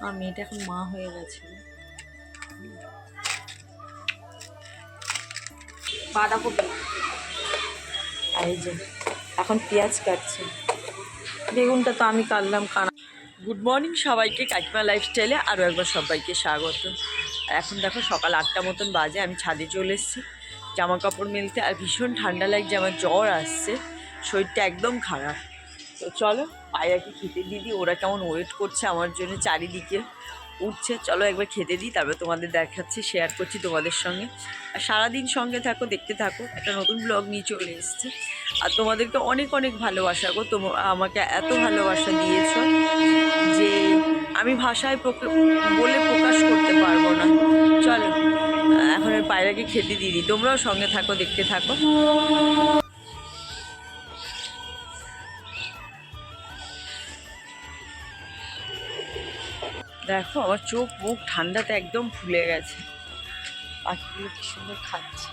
আমার মেয়েটা এখন মা হয়ে গেছে। বাঁধাকপি। আর এই যে, এখন পেঁয়াজ কাটছে। বেগুনটা তো আমি কাটলাম, কানা গুড মর্নিং সবাইকে, কাকিমা লাইফস্টাইলে আরও একবার সবাইকে স্বাগত। আর এখন দেখো সকাল আটটা মতন বাজে, আমি ছাদে চলে এসেছি। জামা কাপড় মেলতে আর ভীষণ ঠান্ডা লাগছে, আমার জ্বর আসছে। শরীরটা একদম খারাপ। তো চলো পায়রাকে খেতে দিদি ওরা কেমন ওয়েট করছে আমার জন্য চারিদিকে উঠছে। চলো একবার খেতে দিই, তারপরে তোমাদের দেখাচ্ছি শেয়ার করছি তোমাদের সঙ্গে। আর সারাদিন সঙ্গে থাকো, দেখতে থাকো। একটা নতুন ব্লগ নিয়ে চলে এসছে। আর তোমাদেরকে অনেক অনেক ভালোবাসা গো। তোমরা আমাকে এত ভালোবাসা দিয়েছ যে আমি ভাষায় বলে প্রকাশ করতে পারব না। চলো, এখন পায়রাকে খেতে দিই। তোমরাও সঙ্গে থাকো, দেখতে থাকো। দেখো, আমার চোখ, মুখ ঠান্ডাতে একদম ফুলে গেছে। পাখিগুলো কি সুন্দর খাচ্ছে।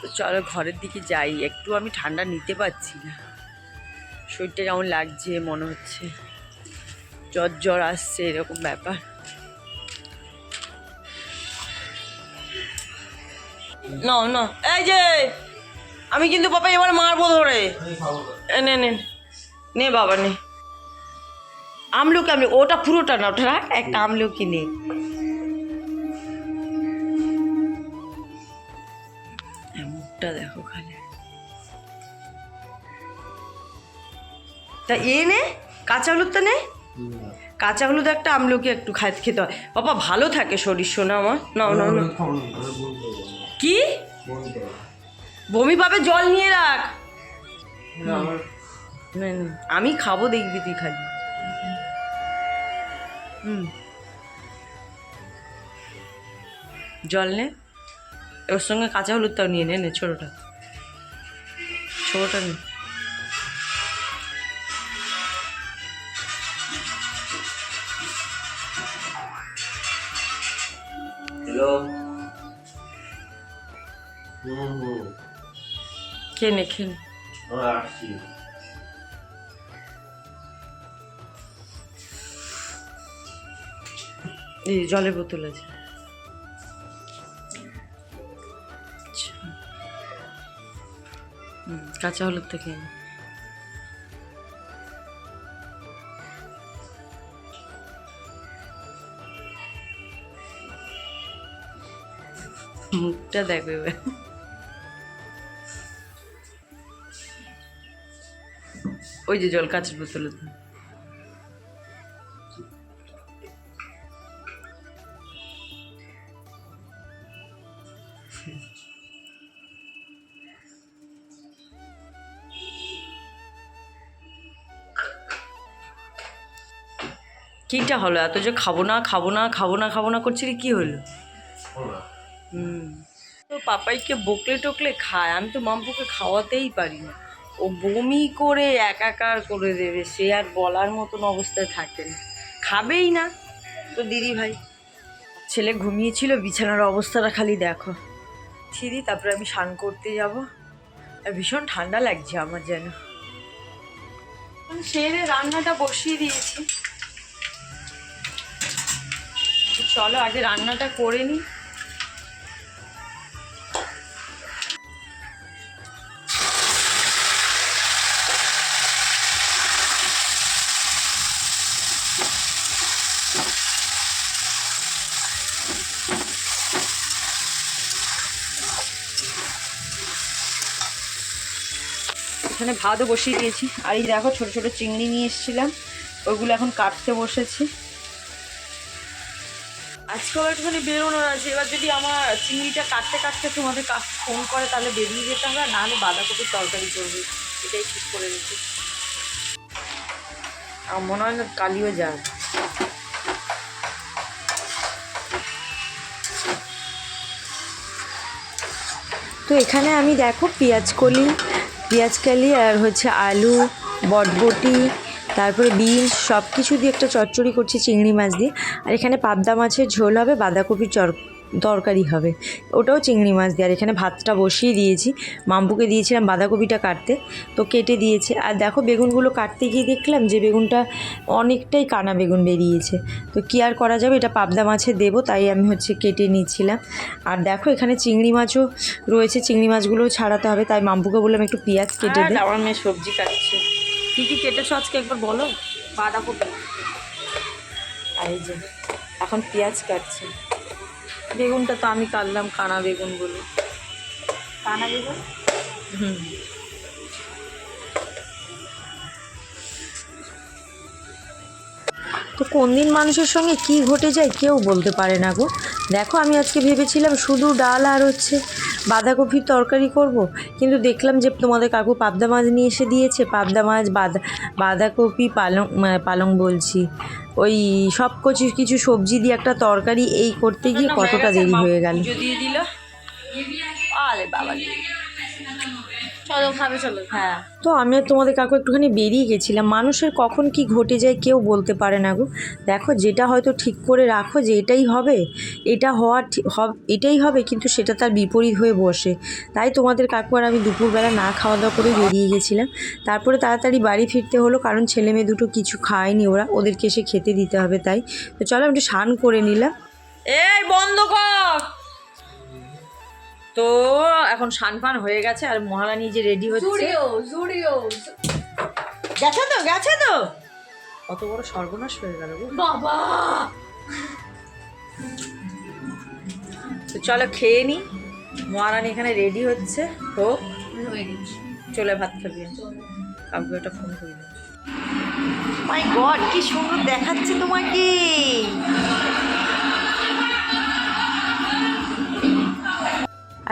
তো চলো ঘরের দিকে যাই, একটু আমি ঠান্ডা নিতে পারছি না। শরীরটা কেমন লাগছে মনে হচ্ছে। জ্বর জ্বর আসছে, এরকম ব্যাপার। না না এই যে, আমি কিন্তু বাবা এবার মারবো ধরে। নে নে। নে, বাবা, নে। আমলকি আমলকি ওটা পুরোটা না ওটা রাখ একটা আমলকি নে হ্যাঁ, মুখটা দেখো খালি। তা এ নে কাঁচা হলুদটা নে। কাঁচা হলুদ একটা আমলকি একটু খাইতে খেতে হয়। বাবা ভালো থাকে শরীর শোনা আমার। না না না কি? বমি পাবে জল নিয়ে রাখ। আমি খাব দেখবি তুই খালি হুম। জল নে। ওর সঙ্গে কাঁচা হলুদটাও নিয়ে নে নে ছোটোটা। ছোটোটা নে। হ্যালো হুম হুম। খেয়ে নে খেয়ে নে। এই জলের বোতল আছে। আচ্ছা। কাঁচা হলুদ থেকে মুখটা দেখো এবার। ওই যে জল, কাঁচের বোতলে। কিটা হলো? এত যে খাব না খাব না খাব না খাব না করছিলি কি হলো? হুম। তো পাপাইকে বকলে টকলে খায় আমি তো মাম্পুকে খাওয়াতেই পারি না। ও বমি করে একাকার করে দেবে সে আর বলার মতন অবস্থায় থাকে না। খাবেই না। তো দিদি ভাই ছেলে ঘুমিয়েছিল বিছানার অবস্থাটা খালি দেখো। ছিদি তারপরে আমি স্নান করতে যাব। আর ভীষণ ঠান্ডা লাগছে আমার যেন। সেরে রান্নাটা বসিয়ে দিয়েছি। চলো, আগে রান্নাটা করে নিই ভাতও বসিয়ে দিয়েছি। আর এই দেখো, ছোট ছোট চিংড়ি নিয়ে এসেছিলাম। ওইগুলো এখন কাটতে বসেছি। আজকে আবার একটুখানি বেরোনোর আছে। এবার যদি আমার চিংড়িটা কাটতে কাটতে তোমাদের কাছে ফোন করে, তাহলে বেরিয়ে যেতে হবে, আর নাহলে বাঁধাকপির তরকারি করবে। এটাই ঠিক করে দিচ্ছি আমার মনে হয় না কালিও যাবে। তো এখানে আমি দেখো পেঁয়াজ কলি, পেঁয়াজ কালি আর হচ্ছে আলু, বটবটি তারপরে বিনস সব কিছু দিয়ে একটা চচ্চড়ি করছি চিংড়ি মাছ দিয়ে। আর এখানে পাবদা মাছের ঝোল হবে বাঁধাকপির চর তরকারি হবে। ওটাও চিংড়ি মাছ দিয়ে। আর এখানে ভাতটা বসিয়ে দিয়েছি। মাম্পুকে দিয়েছিলাম বাঁধাকপিটা কাটতে তো কেটে দিয়েছে। আর দেখো বেগুনগুলো কাটতে গিয়ে দেখলাম যে বেগুনটা অনেকটাই কানা বেগুন বেরিয়েছে। তো কী আর করা যাবে? এটা পাবদা মাছে দেবো তাই আমি হচ্ছে কেটে নিচ্ছিলাম। আর দেখো এখানে চিংড়ি মাছও রয়েছে। চিংড়ি মাছগুলোও ছাড়াতে হবে তাই মাম্পুকে বললাম একটু পেঁয়াজ কেটে দে আমার মেয়ে সবজি কাটছে। কী কী কেটেছো আজকে একবার বলো? বাঁধাকপি। আর এই যে এখন পেঁয়াজ কাটছে। বেগুনটা তো আমি কাটলাম কানা বেগুন বেগুনগুলো কানা বেগুন? হুম। তো কোন দিন মানুষের সঙ্গে কি ঘটে যায় কেউ বলতে পারে না গো। দেখো আমি আজকে ভেবেছিলাম শুধু ডাল আর হচ্ছে বাঁধাকপির তরকারি করব। কিন্তু দেখলাম যে তোমাদের কাকু পাবদা মাছ নিয়ে এসে দিয়েছে। পাবদা মাছ বাঁধা বাঁধাকপি পালং পালং বলছি। ওই সব কিছু কিছু সবজি দিয়ে একটা তরকারি এই করতে গিয়ে কতটা দেরি হয়ে গেল। দিয়ে দিল। আরে বাবা। চলো খাবে চলো হ্যাঁ। তো আমি আর তোমাদের কাকু একটুখানি বেরিয়ে গেছিলাম। মানুষের কখন কি ঘটে যায় কেউ বলতে পারে না গো। দেখো যেটা হয়তো ঠিক করে রাখো যে এটাই হবে এটা হব- এটাই হবে কিন্তু সেটা তার বিপরীত হয়ে বসে। তাই তোমাদের কাকু আর আমি দুপুরবেলা না খাওয়া দাওয়া করে বেরিয়ে গেছিলাম। তারপরে তাড়াতাড়ি বাড়ি ফিরতে হলো কারণ ছেলে মেয়ে দুটো কিছু খায়নি ওরা। ওদেরকে এসে খেতে দিতে হবে তাই। তো চলো আমি একটু স্নান করে নিলাম। এই বন্ধ কর! তো এখন স্নান পান হয়ে গেছে আর মহারানী যে রেডি হচ্ছে। গেছে তো গেছে তো। কত বড় সর্বনাশ হয়ে গেল বাবা! তো চলো খেয়ে নি। মহারানী এখানে রেডি হচ্ছে। হোক চলে ভাত খাবি। কাউকে একটা ফোন করি মাই গড কি সুন্দর দেখাচ্ছে তোমাকে।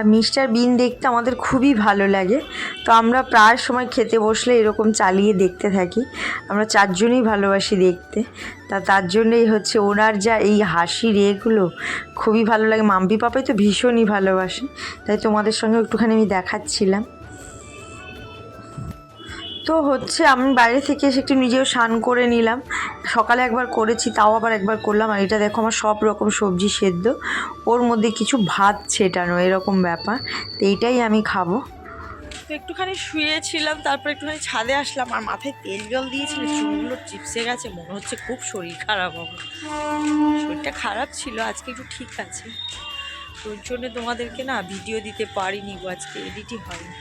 আর মিস্টার বিন দেখতে আমাদের খুবই ভালো লাগে। তো আমরা প্রায় সময় খেতে বসলে এরকম চালিয়ে দেখতে থাকি। আমরা চারজনই ভালোবাসি দেখতে। তা তার জন্যই হচ্ছে ওনার যা এই হাসি রেগুলো খুবই ভালো লাগে। মাম্পি পাপাই তো ভীষণই ভালোবাসে। তাই তোমাদের সঙ্গে একটুখানি আমি দেখাচ্ছিলাম। তো হচ্ছে আমি বাইরে থেকে এসে একটু নিজেও স্নান করে নিলাম। সকালে একবার করেছি, তাও আবার একবার করলাম। আর এটা দেখো আমার সব রকম সবজি সেদ্ধ। ওর মধ্যে কিছু ভাত ছেটানো, এরকম ব্যাপার। তো এইটাই আমি খাব। তো একটুখানি শুয়েছিলাম, তারপর একটুখানি ছাদে আসলাম। আর মাথায় তেল জল দিয়েছিল, চুলগুলো চিপসে গেছে, মনে হচ্ছে খুব শরীর খারাপ হবে। শরীরটা খারাপ ছিল, আজকে একটু ঠিক আছে। তোর জন্য তোমাদেরকে না ভিডিও দিতে পারিনি গো, আজকে এডিটই হয়নি।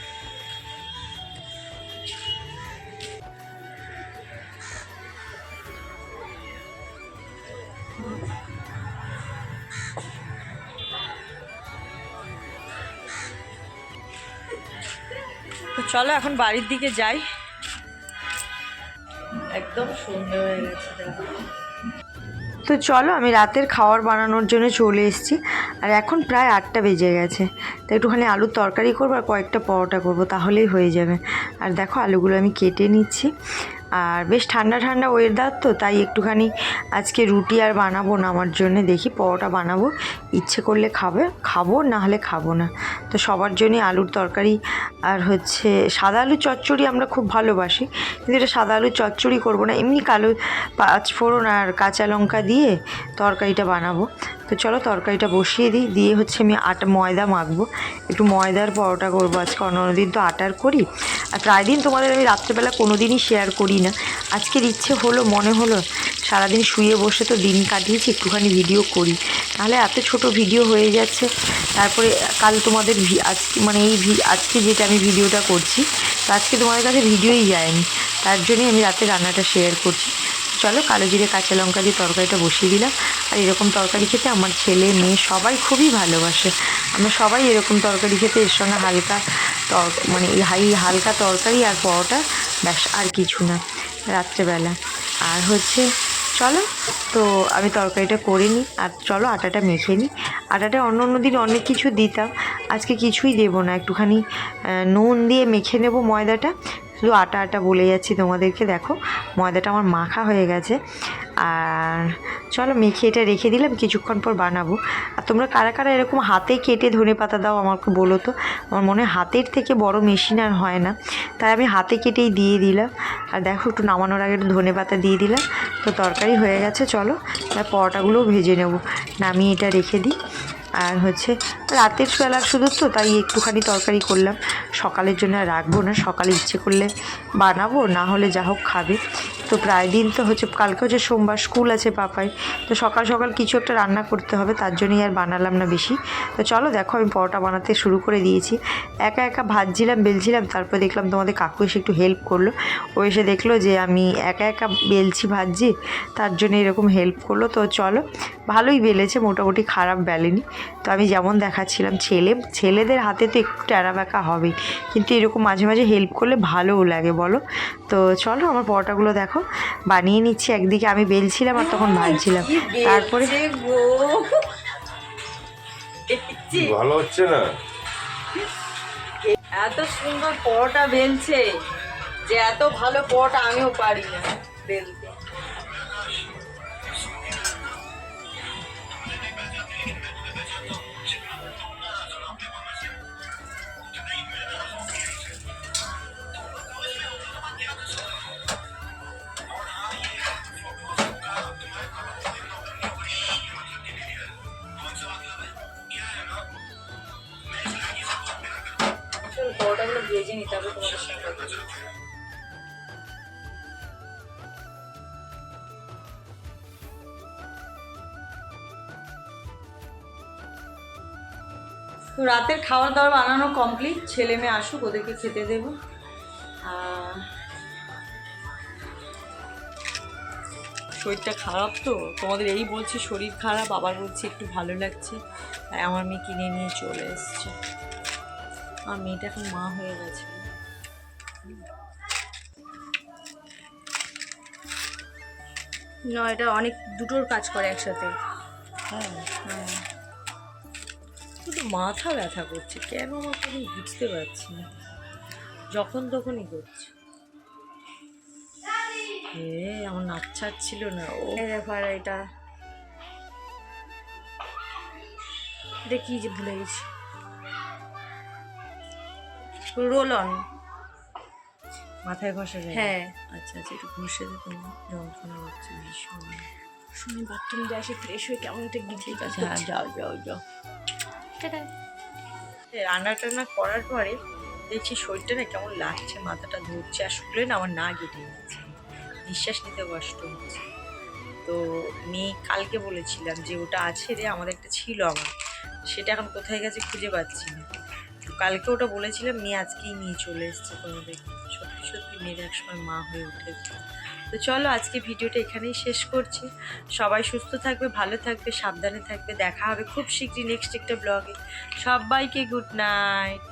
তো চলো এখন বাড়ির দিকে যাই। একদম সুন্দর হয়ে গেছে তো চলো, আমি রাতের খাওয়ার বানানোর জন্য চলে এসেছি। আর এখন প্রায় আটটা বেজে গেছে। তো একটুখানি আলুর তরকারি করব আর কয়েকটা পরোটা করব, তাহলেই হয়ে যাবে। আর দেখো, আলুগুলো আমি কেটে নিচ্ছি। আর বেশ ঠান্ডা ঠান্ডা ওয়েদার তো, তাই একটুখানি আজকে রুটি আর বানাবো না আমার জন্য। দেখি পরোটা বানাবো। ইচ্ছে করলে খাবে, খাব, না হলে খাব না। তো সবার জন্যই আলুর তরকারি আর হচ্ছে সাদা আলু চচ্চড়ি আমরা খুব ভালোবাসি। কিন্তু এটা সাদা আলুর চচ্চড়ি করব না। এমনি কালো পাঁচ ফোড়ন আর কাঁচা লঙ্কা দিয়ে তরকারিটা বানাবো। তো চলো তরকারিটা বসিয়ে দিই। দিয়ে হচ্ছে আমি আটা ময়দা মাখবো। একটু ময়দার পরোটা করব আজকে। অন্য দিন তো আটার করি। আর প্রায় দিন তোমাদের আমি রাত্রেবেলা কোনো দিনই শেয়ার করি না। আজকের ইচ্ছে হলো, মনে হলো, সারাদিন শুয়ে বসে তো দিন কাটিয়েছি, একটুখানি ভিডিও করি। তাহলে এত ছোট ভিডিও হয়ে যাচ্ছে। তারপরে কাল তোমাদের আজকে মানে এই আজকে যেটা আমি ভিডিওটা করছি, তো আজকে তোমাদের কাছে ভিডিওই যায়নি। তার জন্যই আমি রাতে রান্নাটা শেয়ার করছি। চলো, কালো জিরে, কাঁচা লঙ্কা দিয়ে তরকারিটা বসিয়ে দিলাম। আর এরকম তরকারি খেতে আমার ছেলে মেয়ে সবাই খুবই ভালোবাসে। আমরা সবাই এরকম তরকারি খেতে এর সঙ্গে হালকা তর মানে হাই, হালকা তরকারি আর পরোটা, ব্যাস, আর কিছু না, রাত্রেবেলা। আর হচ্ছে, চলো, তো আমি তরকারিটা করে নিই। আর চলো, আটাটা মেখে নিই। আটাটা অন্য অন্য দিন অনেক কিছু দিতাম। আজকে কিছুই দেবো না। একটুখানি নুন দিয়ে মেখে নেব ময়দাটা। শুধু আটা আটা বলে যাচ্ছি তোমাদেরকে, দেখো। ময়দাটা আমার মাখা হয়ে গেছে। আর চলো মেখে এটা রেখে দিলাম, কিছুক্ষণ পর বানাবো। আর তোমরা কারা কারা এরকম হাতে কেটে ধনে পাতা দাও আমাকে বলো তো। আমার মনে হয় হাতের থেকে বড় মেশিন আর হয় না। তাই আমি হাতে কেটেই দিয়ে দিলাম। আর দেখো একটু নামানোর আগে একটু ধনে পাতা দিয়ে দিলাম। তো তরকারি হয়ে গেছে, চলো। তার পরোটাগুলোও ভেজে নেব। নামিয়ে এটা রেখে দিই। আর হচ্ছে রাতের বেলা শুধু তো, তাই একটুখানি তরকারি করলাম। সকালের জন্য রাখব না সকালে ইচ্ছে করলে বানাবো না হলে যা হোক খাবে। তো প্রায় দিন তো হচ্ছে, কালকে হচ্ছে সোমবার স্কুল আছে পাপাই তো সকাল সকাল কিছু একটা রান্না করতে হবে, তার জন্যই আর বানালাম না বেশি। তো চলো দেখো, আমি পরোটা বানাতে শুরু করে দিয়েছি। একা একা ভাজছিলাম, বেলছিলাম, তারপর দেখলাম তোমাদের কাকু এসে একটু হেল্প করল। ও এসে দেখল যে আমি একা একা বেলছি, ভাজছি, তার জন্য এরকম হেল্প করল। তো চলো, ভালোই বেলেছে, মোটামুটি খারাপ বেলেনি। তো আমি যেমন দেখাচ্ছিলাম, ছেলে, ছেলেদের হাতে তো একটু ট্যারা ব্যাকা হবে কিন্তু এরকম মাঝে মাঝে হেল্প করলে ভালোও লাগে, বলো? তো চলো, আমার পরোটাগুলো দেখো। বানিয়ে নিচ্ছি একদিকে আমি বেলছিলাম আর তখন ভাজছিলাম। তারপরে ভালো হচ্ছে না? এত সুন্দর পরোটা বেলছে যে এত ভালো পরোটা আমিও পারি না বেলতে। তো রাতের খাবার দাবার বানানো কমপ্লিট ছেলে মেয়ে আসুক ওদেরকে খেতে দেব। শরীরটা খারাপ তো তোমাদের এই বলছে শরীর খারাপ আবার বলছি একটু ভালো লাগছে। তাই আমার মেয়ে কিনে নিয়ে চলে এসছে। আমার মেয়েটা এখন মা হয়ে গেছে। না এটা অনেক দুটোর কাজ করে একসাথে। হ্যাঁ। হ্যাঁ। শুধু মাথা ব্যথা করছে। কেন আমাকে আমি বুঝতে পারছি না। যখন তখনই করছে। এ আমার নাচ্ছা ছিল না। ও ব্যাপার এটা। এটা কি যে ভুলে গেছি। Roll on. মাথায় ঘষা যায়। হ্যাঁ। আচ্ছা আচ্ছা একটু ঘষে দে তোমার যন্ত্রণা হচ্ছে ভীষণ। শুনে বাথরুম দিয়ে আসে ফ্রেশ হয়ে কেমন একটা গিজি হ্যাঁ যাও যাও যাও। টাটা রান্না টান্না করার পরে দেখছি শরীরটা না কেমন লাগছে, মাথাটা ধরছে আর শুকলে না আমার না কেটে যাচ্ছে নিঃশ্বাস নিতে কষ্ট হচ্ছে। তো মেয়ে কালকে বলেছিলাম যে ওটা আছে রে, আমাদের একটা ছিল আমার সেটা এখন কোথায় গেছে খুঁজে পাচ্ছি না। তো কালকে ওটা বলেছিলাম, মেয়ে আজকেই নিয়ে চলে এসছে তোমাদের সত্যি সত্যি মেয়ের একসময় মা হয়ে উঠেছে তো চলো আজকে ভিডিওটা এখানেই শেষ করছি। সবাই সুস্থ থাকবে, ভালো থাকবে, সাবধানে থাকবে। দেখা হবে খুব শীঘ্রই নেক্সট একটা ব্লগে সবাইকে গুড নাইট